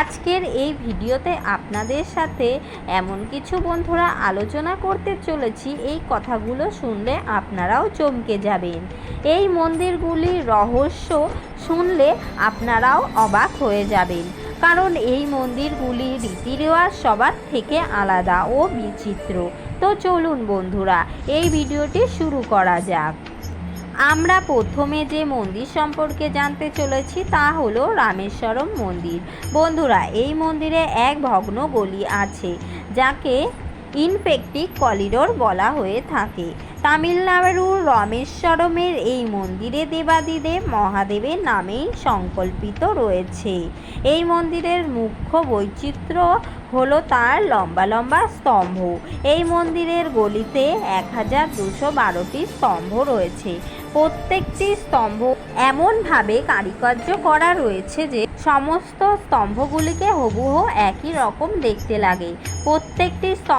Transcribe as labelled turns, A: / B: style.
A: আজকের এই ভিডিওতে আপনাদের সাথে এমন কিছু বন্ধুরা আলোচনা করতে চলেছি। এই কথাগুলো শুনলে আপনারাও চমকে যাবেন। এই মন্দিরগুলির রহস্য শুনলে আপনারাও অবাক হয়ে যাবেন। কারণ এই মন্দিরগুলির রীতি রেওয়াজ সবার থেকে আলাদা ও বিচিত্র। তো চলুন বন্ধুরা, এই ভিডিওটি শুরু করা যাক। আমরা প্রথমে যে মন্দির সম্পর্কে জানতে চলেছি তা হলো রামেশ্বরম মন্দির। বন্ধুরা, এই মন্দিরে এক ভগ্ন গলি আছে, যাকে ইনফেক্টিক কলিডোর বলা হয়ে থাকে। তামিলনাড়ুর রামেশ্বরমের এই মন্দিরে দেবাদিদেব মহাদেবের নামেই সংকল্পিত রয়েছে। এই মন্দিরের মুখ্য বৈচিত্র্য হলো তার লম্বা লম্বা স্তম্ভ। এই মন্দিরের গলিতে এক হাজার দুশো বারোটি স্তম্ভ রয়েছে। প্রত্যেকটি স্তম্ভ এমনভাবে কারুকার্য করা রয়েছে যে সমস্ত স্তম্ভগুলিকে হুবহু একই রকম দেখতে লাগে। প্রত্যেকটি স্তম্ভ